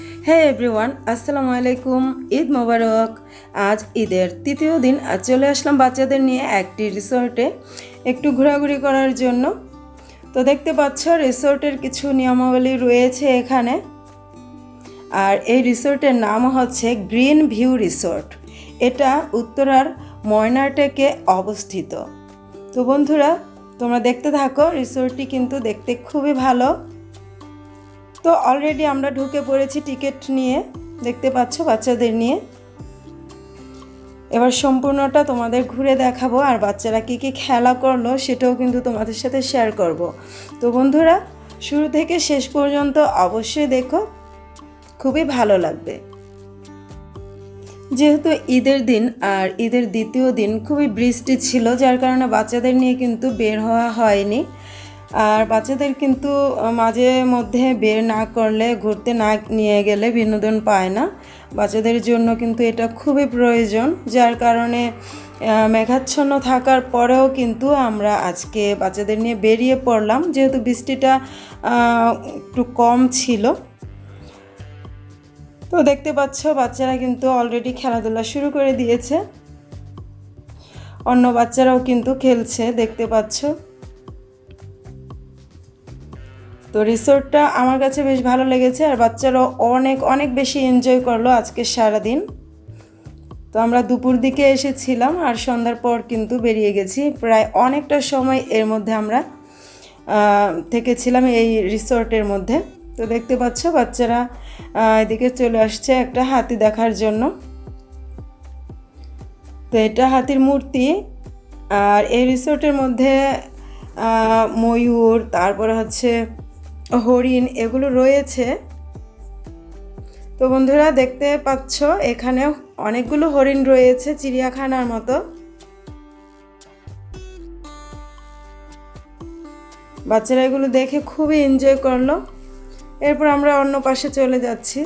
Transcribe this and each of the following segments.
হ্যাঁ এভরিওয়ান আসসালামু আলাইকুম। ঈদ মোবারক। আজ ঈদের তৃতীয় দিন, আজ চলে আসলাম বাচ্চাদের নিয়ে একটি রিসোর্টে একটু ঘোরাঘুরি করার জন্য। তো দেখতে পাচ্ছ, রিসোর্টের কিছু নিয়মাবলী রয়েছে এখানে। আর এই রিসোর্টের নাম হচ্ছে গ্রিন ভিউ রিসোর্ট। এটা উত্তরার ময়নাটেকে অবস্থিত। তো বন্ধুরা, তোমরা দেখতে থাকো, রিসোর্টটি কিন্তু দেখতে খুবই ভালো। তো অলরেডি আমরা ঢুকে পড়েছি টিকিট নিয়ে। দেখতে পাচ্ছ বাচ্চাদের নিয়ে। এবার সম্পূর্ণটা তোমাদের ঘুরে দেখাবো আর বাচ্চারা কী কী খেলা করল সেটাও কিন্তু তোমাদের সাথে শেয়ার করব। তো বন্ধুরা, শুরু থেকে শেষ পর্যন্ত অবশ্যই দেখো, খুবই ভালো লাগবে। যেহেতু ঈদের দিন আর ঈদের দ্বিতীয় দিন খুবই বৃষ্টি ছিল, যার কারণে বাচ্চাদের নিয়ে কিন্তু বের হওয়া হয়নি। আর বাচ্চাদের কিন্তু মাঝে মধ্যে বের না করলে, ঘুরতে না নিয়ে গেলে বিনোদন পায় না। বাচ্চাদের জন্য কিন্তু এটা খুবই প্রয়োজন, যার কারণে মেঘাচ্ছন্ন থাকার পরেও কিন্তু আমরা আজকে বাচ্চাদের নিয়ে বেরিয়ে পড়লাম। যেহেতু বৃষ্টিটা একটু কম ছিল। তো দেখতে পাচ্ছ, বাচ্চারা কিন্তু অলরেডি খেলাধুলা শুরু করে দিয়েছে। অন্য বাচ্চারাও কিন্তু খেলছে, দেখতে পাচ্ছ। তো রিসোর্টটা আমার কাছে বেশ ভালো লেগেছে আর বাচ্চারাও অনেক অনেক বেশি এনজয় করল আজকে সারাদিন। তো আমরা দুপুর দিকে এসেছিলাম আর সন্ধ্যার পর কিন্তু বেরিয়ে গেছি। প্রায় অনেকটা সময় এর মধ্যে আমরা থেকেছিলাম এই রিসোর্টের মধ্যে। তো দেখতে পাচ্ছ বাচ্চারা এদিকে চলে আসছে একটা হাতি দেখার জন্য। তো এটা হাতির মূর্তি আর এই রিসোর্টের মধ্যে ময়ূর, তারপরে হচ্ছে হরিণ, এগুলো রয়েছে। তো বন্ধুরা, দেখতে পাচ্ছ এখানে অনেকগুলো হরিণ রয়েছে চিড়িয়াখানার মতো। বাচ্চারা এগুলো দেখে খুবই এনজয় করল। এরপর আমরা অন্য পাশে চলে যাচ্ছি।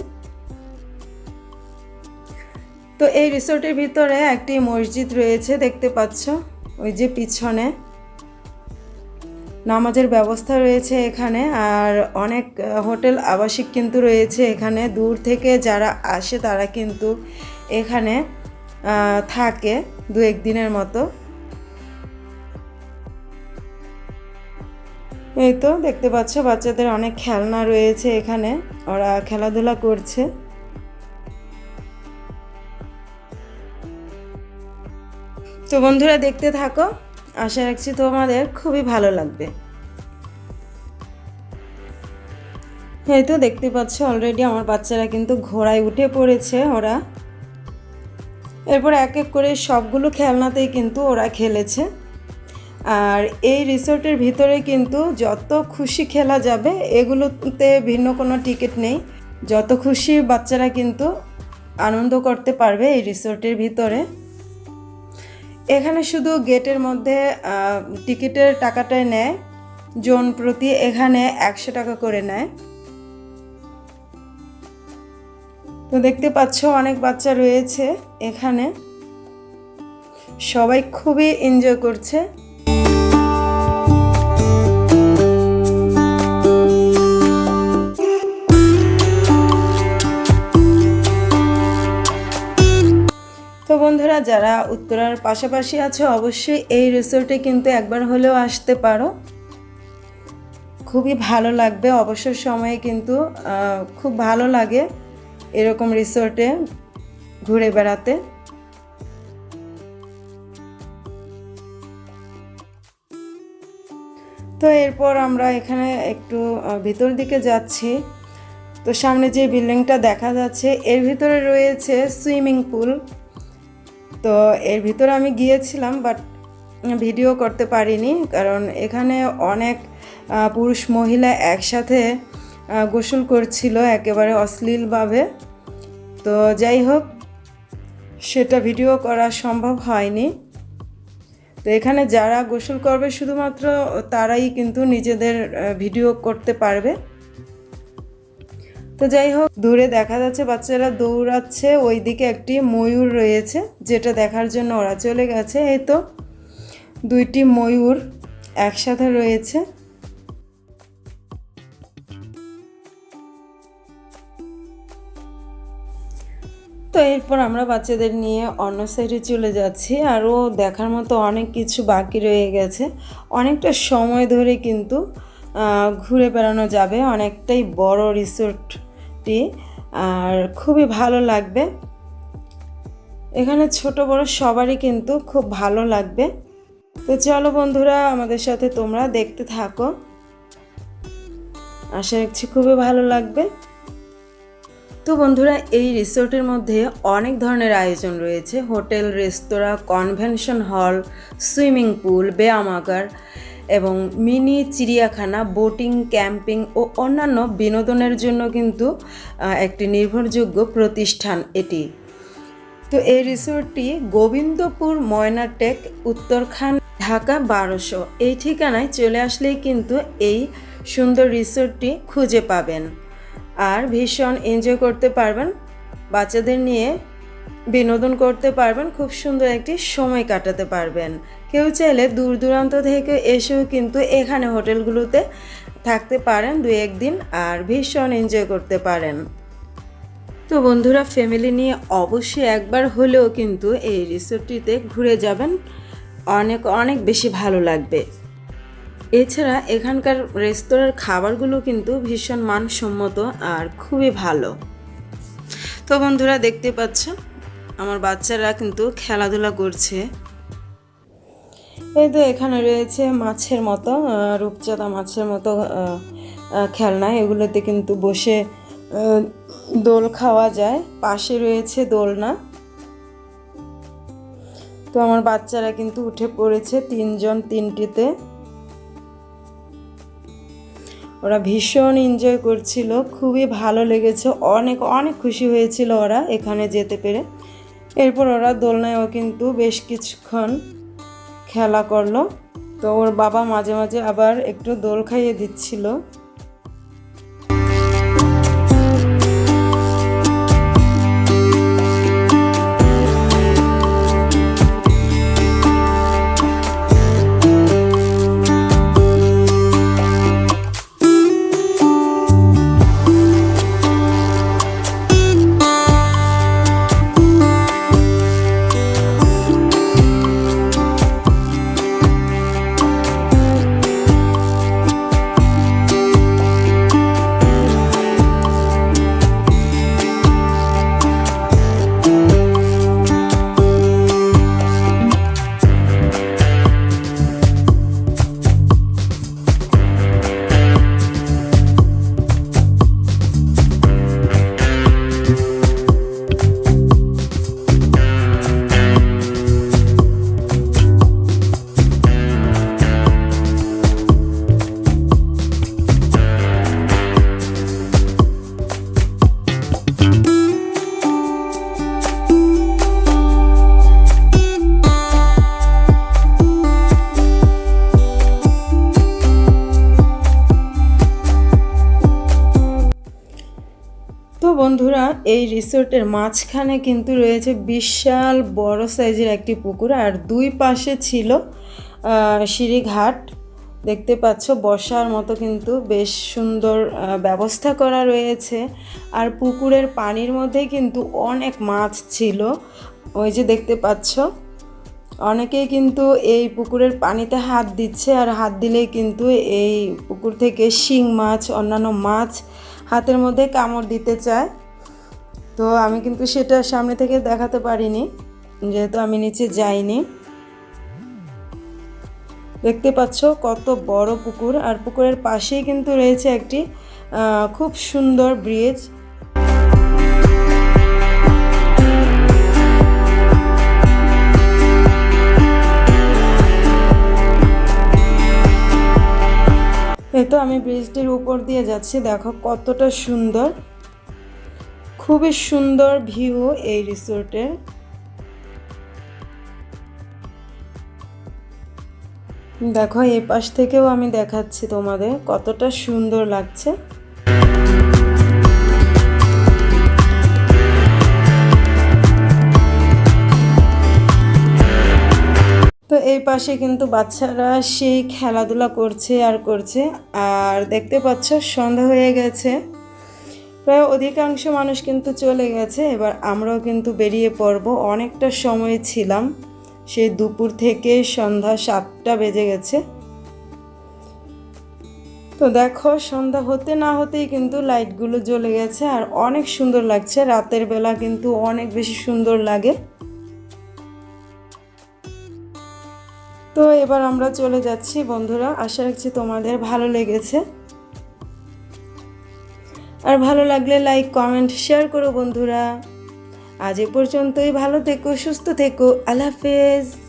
তো এই রিসোর্টের ভিতরে একটি মসজিদ রয়েছে, দেখতে পাচ্ছ, ওই যে পিছনে। নামাজের ব্যবস্থা রয়েছে এখানে আর অনেক হোটেল আবাসিক কিন্তু রয়েছে এখানে। দূর থেকে যারা আসে তারা কিন্তু এখানে থাকে দু একদিনের মতো। এই তো দেখতে পাচ্ছ বাচ্চাদের অনেক খেলনা রয়েছে এখানে, ওরা খেলাধুলা করছে। তো বন্ধুরা দেখতে থাকো আশা রাখছি তোমাদের খুবই ভালো লাগবে। এই তো দেখতে পাচ্ছ অলরেডি আমার বাচ্চারা কিন্তু ঘোড়ায় উঠে পড়েছে ওরা। এরপর এক এক করে সবগুলো খেলনাতেই কিন্তু ওরা খেলেছে। আর এই রিসোর্টের ভিতরে কিন্তু যত খুশি খেলা যাবে, এগুলোতে ভিন্ন কোনো টিকিট নেই। যত খুশি বাচ্চারা কিন্তু আনন্দ করতে পারবে এই রিসোর্টের ভিতরে। এখানে শুধু গেটের মধ্যে টিকিটের টাকাটাই নেয়। জন প্রতি এখানে একশো টাকা করে নেয়। তো দেখতে পাচ্ছ অনেক বাচ্চা রয়েছে এখানে। সবাই খুবই এনজয় করছে। যারা উত্তরার পাশাপাশি আছে, অবশ্যই এই রিসোর্টে কিন্তু একবার হলেও আসতে পারো। খুবই ভালো লাগবে, অবসর সময়ে কিন্তু খুব ভালো লাগে এরকম রিসোর্টে ঘুরে বেড়াতে। তো এরপর আমরা এখানে একটু ভিতর দিকে যাচ্ছি। তো সামনে যে বিল্ডিংটা দেখা যাচ্ছে, এর ভিতরে রয়েছে সুইমিং পুল। তো এর ভিতরে আমি গিয়েছিলাম বাট ভিডিও করতে পারিনি, কারণ এখানে অনেক পুরুষ মহিলা একসাথে গোসল করছিল একেবারে অশ্লীলভাবে। তো যাই হোক, সেটা ভিডিও করা সম্ভব হয়নি। তো এখানে যারা গোসল করবে শুধুমাত্র তারাই কিন্তু নিজেদের ভিডিও করতে পারবে। তো যাই হোক, দূরে দেখা যাচ্ছে বাচ্চারা দৌড়াচ্ছে ওই দিকে একটি ময়ূর রয়েছে যেটা দেখার জন্য ওরা চলে গেছে। এই তো দুইটি ময়ূর একসাথে রয়েছে। তো এরপর আমরা বাচ্চাদের নিয়ে অন্য সাইডে চলে যাচ্ছি। আরও দেখার মতো অনেক কিছু বাকি রয়ে গেছে। অনেকটা সময় ধরে কিন্তু ঘুরে বেড়ানো যাবে। অনেকটাই বড় রিসোর্টটি আর খুবই ভালো লাগবে। এখানে ছোট বড় সবারই কিন্তু খুব ভালো লাগবে। তো চলো বন্ধুরা, আমাদের সাথে তোমরা দেখতে থাকো। আশা রাখছি খুবই ভালো লাগবে। তো বন্ধুরা, এই রিসোর্টের মধ্যে অনেক ধরনের আয়োজন রয়েছে। হোটেল, রেস্তোরাঁ, কনভেনশন হল, সুইমিং পুল, ব্যায়ামাগার। এবং মিনি চিড়িয়াখানা, বোটিং, ক্যাম্পিং ও অন্যান্য বিনোদনের জন্য কিন্তু একটি নির্ভরযোগ্য প্রতিষ্ঠান এটি। তো এই রিসোর্টটি গোবিন্দপুর ময়নাটেক উত্তরখান, ঢাকা বারোশো। এই ঠিকানায় চলে আসলেই কিন্তু এই সুন্দর রিসোর্টটি খুঁজে পাবেন। আর ভীষণ এনজয় করতে পারবেন, বাচ্চাদের নিয়ে বিনোদন করতে পারবেন, খুব সুন্দর একটি সময় কাটাতে পারবেন। কেউ চাইলে দূর দূরান্ত থেকে এসেও কিন্তু এখানে হোটেলগুলোতে থাকতে পারেন দু একদিন আর ভীষণ এনজয় করতে পারেন। তো বন্ধুরা ফ্যামিলি নিয়ে অবশ্যই একবার হলেও কিন্তু এই রিসোর্টটিতে ঘুরে যাবেন। অনেক অনেক বেশি ভালো লাগবে। এছাড়া এখানকার রেস্তোরাঁর খাবারগুলো কিন্তু ভীষণ মানসম্মত আর খুবই ভালো। তো বন্ধুরা, দেখতে পাচ্ছ, আমার বাচ্চারা কিন্তু খেলাধুলা করছে। এই তো এখানে রয়েছে মাছের মতো রূপচাঁদা মাছের মতো খেলনা। এগুলোতে কিন্তু বসে দোল খাওয়া যায়। পাশে রয়েছে দোলনা। তো আমার বাচ্চারা কিন্তু উঠে পড়েছে তিনজন তিনটিতে। ওরা ভীষণ এনজয় করছিল। খুবই ভালো লেগেছে। অনেক অনেক খুশি হয়েছিল ওরা এখানে যেতে পেরে। এরপর ওরা দোলনায়ও কিন্তু বেশ কিছুক্ষণ খেলা করল। তো ওর বাবা মাঝে মাঝে আবার একটু দোল খাইয়ে দিচ্ছিল। বন্ধুরা, এই রিসোর্টের মাঝখানে কিন্তু রয়েছে বিশাল বড় সাইজের একটি পুকুর আর দুই পাশে ছিল সিঁড়িঘাট দেখতে পাচ্ছ, বসার মতো কিন্তু বেশ সুন্দর ব্যবস্থা করা রয়েছে। আর পুকুরের পানির মধ্যে কিন্তু অনেক মাছ ছিল। ওই যে দেখতে পাচ্ছ, অনেকেই কিন্তু এই পুকুরের পানিতে হাত দিচ্ছে আর হাত দিলেই কিন্তু এই পুকুর থেকে শিং মাছ, অন্যান্য মাছ হাতের মধ্যে কামড় দিতে চায়। তো আমি কিন্তু সেটা সামনে থেকে দেখাতে পারিনি, যেহেতু আমি নিচে যাইনি। দেখতে পাচ্ছ কত বড় পুকুর, আর পুকুরের পাশেই কিন্তু রয়েছে একটি খুব সুন্দর ব্রিজ তো আমি ব্রিজটির উপর দিয়ে যাচ্ছি। দেখো কতটা সুন্দর। খুবই সুন্দর ভিউ এই রিসোর্টের দেখো এই পাশ থেকেও আমি দেখাচ্ছি তোমাদের কতটা সুন্দর লাগছে। তো এই পাশে কিন্তু বাচ্চারা সেই খেলাধুলা করছে আর করছে। আর দেখতে পাচ্ছ, সন্ধ্যা হয়ে গেছে। প্রায় অধিকাংশ মানুষ কিন্তু চলে গেছে। এবার আমরাও কিন্তু বেরিয়ে পড়ব। অনেকটা সময় ছিলাম। সেই দুপুর থেকে সন্ধ্যা সাতটা বেজে গেছে। তো দেখো, সন্ধ্যা হতে না হতেই কিন্তু লাইটগুলো জ্বলে গেছে। আর অনেক সুন্দর লাগছে। রাতের বেলা কিন্তু অনেক বেশি সুন্দর লাগে। তো এবার আমরা চলে যাচ্ছি, বন্ধুরা। আশা রাখছি তোমাদের ভালো লেগেছে। আর ভালো লাগলে লাইক কমেন্ট শেয়ার করো, বন্ধুরা। আজ এ পর্যন্তই। ভালো থেকো, সুস্থ থেকো। আল্লাহ হাফেজ।